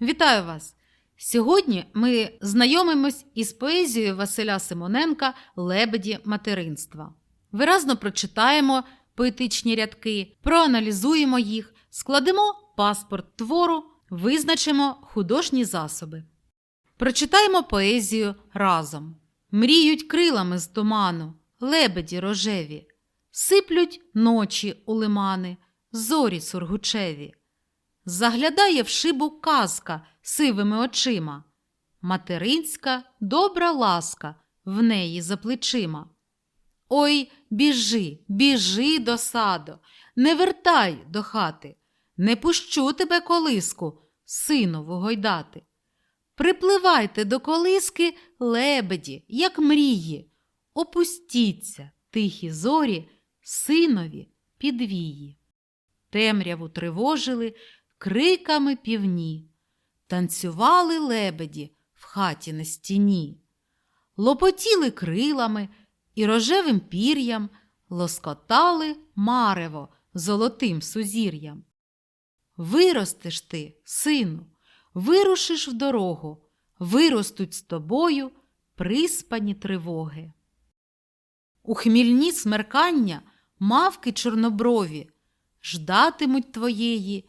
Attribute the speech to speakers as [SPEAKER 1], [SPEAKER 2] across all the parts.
[SPEAKER 1] Вітаю вас! Сьогодні ми знайомимось із поезією Василя Симоненка Лебеді материнства. Виразно прочитаємо поетичні рядки, проаналізуємо їх, складемо паспорт твору, визначимо художні засоби. Прочитаємо поезію разом. Мріють крилами з туману, лебеді рожеві, сиплють ночі у лимани, зорі сургучеві. Заглядає в шибу казка сивими очима. Материнська добра ласка в неї за плечима. Ой, біжи, біжи до саду, не вертай до хати, не пущу тебе колиску, синову гойдати. Припливайте до колиски лебеді, як мрії, опустіться, тихі зорі, синові підвії. Темряву тривожили криками півні, танцювали лебеді в хаті на стіні, лопотіли крилами і рожевим пір'ям лоскотали марево золотим сузір'ям. Виростеш ти, сину, вирушиш в дорогу, виростуть з тобою приспані тривоги. У хмільні смеркання мавки чорноброві ждатимуть твоєї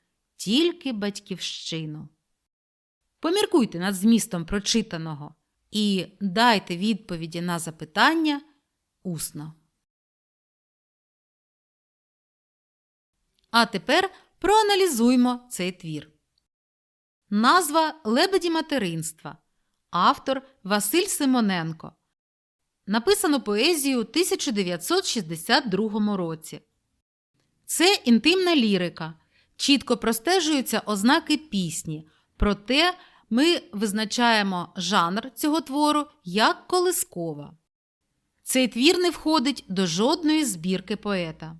[SPEAKER 1] тільки батьківщину. Поміркуйте над змістом прочитаного і дайте відповіді на запитання усно. А тепер проаналізуймо цей твір. Назва Лебеді материнства. Автор Василь Симоненко. Написано поезію у 1962 році. Це інтимна лірика. Чітко простежуються ознаки пісні. Проте ми визначаємо жанр цього твору як колискова. Цей твір не входить до жодної збірки поета.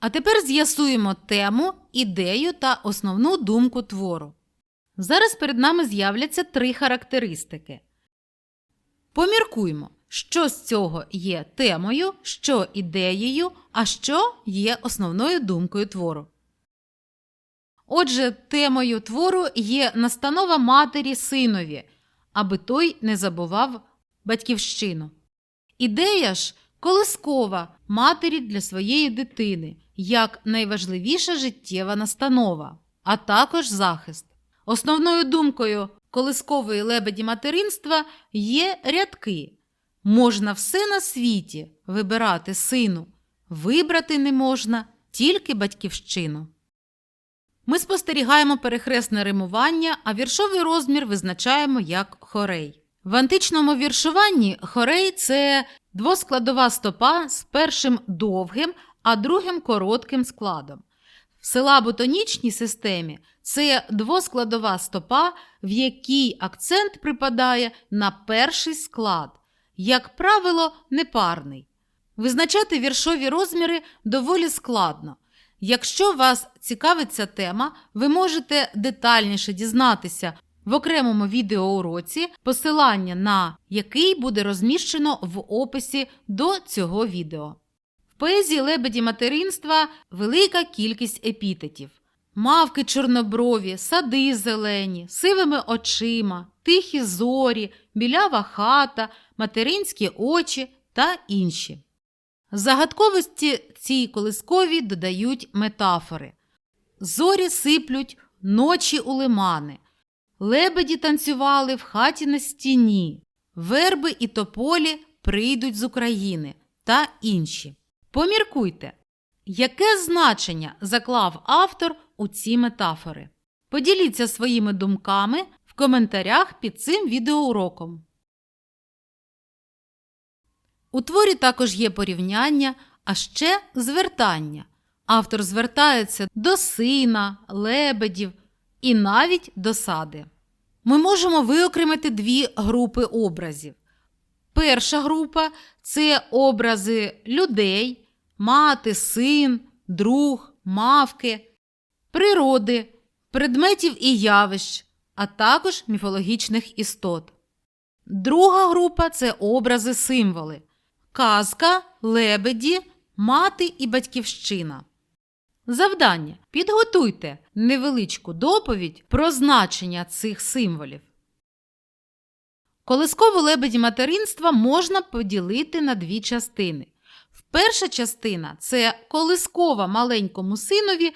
[SPEAKER 1] А тепер з'ясуємо тему, ідею та основну думку твору. Зараз перед нами з'являться три характеристики. Поміркуймо, що з цього є темою, що ідеєю, а що є основною думкою твору. Отже, темою твору є настанова матері синові, аби той не забував батьківщину. Ідея ж колискова матері для своєї дитини як найважливіша життєва настанова, а також захист. Основною думкою колискової лебеді материнства є рядки. Можна все на світі вибирати сину, вибрати не можна тільки батьківщину. Ми спостерігаємо перехресне римування, а віршовий розмір визначаємо як хорей. В античному віршуванні хорей це двоскладова стопа з першим довгим, а другим коротким складом. В силаботонічній системі це двоскладова стопа, в якій акцент припадає на перший склад, як правило, непарний. Визначати віршові розміри доволі складно. Якщо вас цікавить ця тема, ви можете детальніше дізнатися в окремому відеоуроці, посилання на який буде розміщено в описі до цього відео. В поезії лебеді материнства велика кількість епітетів. Мавки чорноброві, сади зелені, сивими очима, тихі зорі, білява хата, материнські очі та інші. Загадковості цій колискові додають метафори. Зорі сиплють ночі у лимани, лебеді танцювали в хаті на стіні, верби і тополі прийдуть з України та інші. Поміркуйте, яке значення заклав автор у ці метафори? Поділіться своїми думками в коментарях під цим відеоуроком. У творі також є порівняння, а ще звертання. Автор звертається до сина, лебедів і навіть до сади. Ми можемо виокремити дві групи образів. Перша група це образи людей, мати, син, друг, мавки, природи, предметів і явищ, а також міфологічних істот. Друга група це образи символи казка, лебеді, мати і батьківщина. Завдання. Підготуйте невеличку доповідь про значення цих символів. Колискову лебеді материнства можна поділити на дві частини. Перша частина це колискова маленькому синові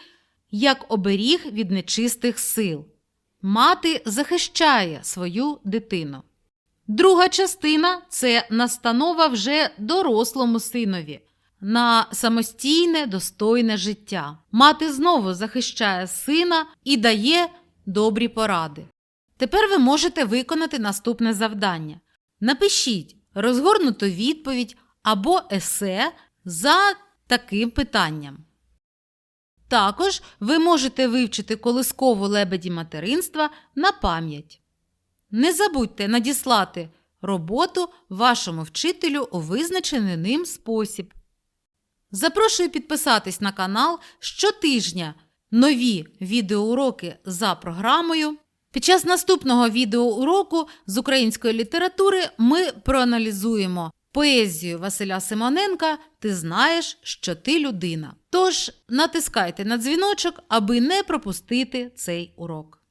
[SPEAKER 1] як оберіг від нечистих сил. Мати захищає свою дитину. Друга частина це настанова вже дорослому синові на самостійне достойне життя. Мати знову захищає сина і дає добрі поради. Тепер ви можете виконати наступне завдання. Напишіть розгорнуту відповідь або есе за таким питанням. Також ви можете вивчити колискову лебеді материнства на пам'ять. Не забудьте надіслати роботу вашому вчителю у визначений ним спосіб. Запрошую підписатись на канал щотижня нові відеоуроки за програмою. Під час наступного відеоуроку з української літератури ми проаналізуємо поезію Василя Симоненка Ти знаєш, що ти людина. Тож натискайте на дзвіночок, аби не пропустити цей урок.